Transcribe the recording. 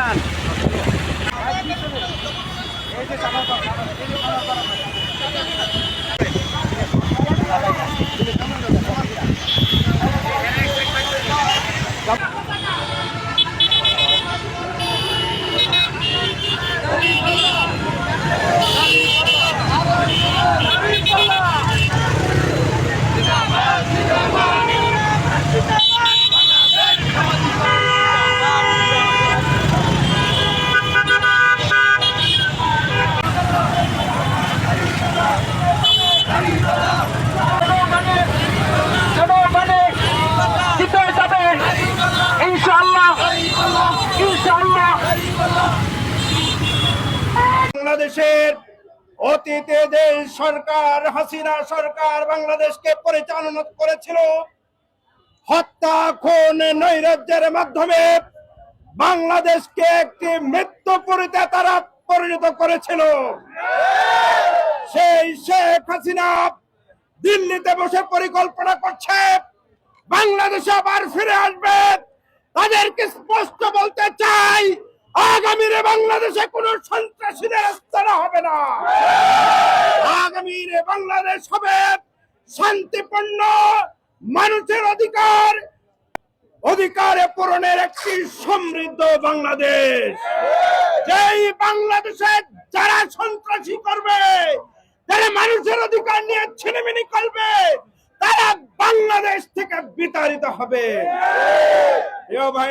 যান। বাংলাদেশের অতীতে যে সরকার, হাসিনা সরকার বাংলাদেশকে পরিচালনা করেছিল, হত্যা, খুন, নৈরাজ্যের মাধ্যমে বাংলাদেশকে একটি মৃত্যু মৃত্যুপুরীতে তারা পরিণত করেছিল। সেই শেখ হাসিনা দিল্লিতে বসে পরিকল্পনা করছে, বাংলাদেশে আবার ফিরে আসবে। তাদেরকে স্পষ্ট বলতে চাই আগামীর বাংলাদেশে কোন সন্ত্রাসীদের স্থানা হবে না। আগামীর বাংলাদেশ হবে শান্তিপূর্ণ মানুষের অধিকার, অধিকারে পূরণের একটি সমৃদ্ধ বাংলাদেশ। যেই বাংলাদেশে যারা সন্ত্রাসী করবে, যারা মানুষের অধিকার নিয়ে ছিনিমিনি করবে, তারা বাংলাদেশ থেকে বিতাড়িত হবে। ভাইরা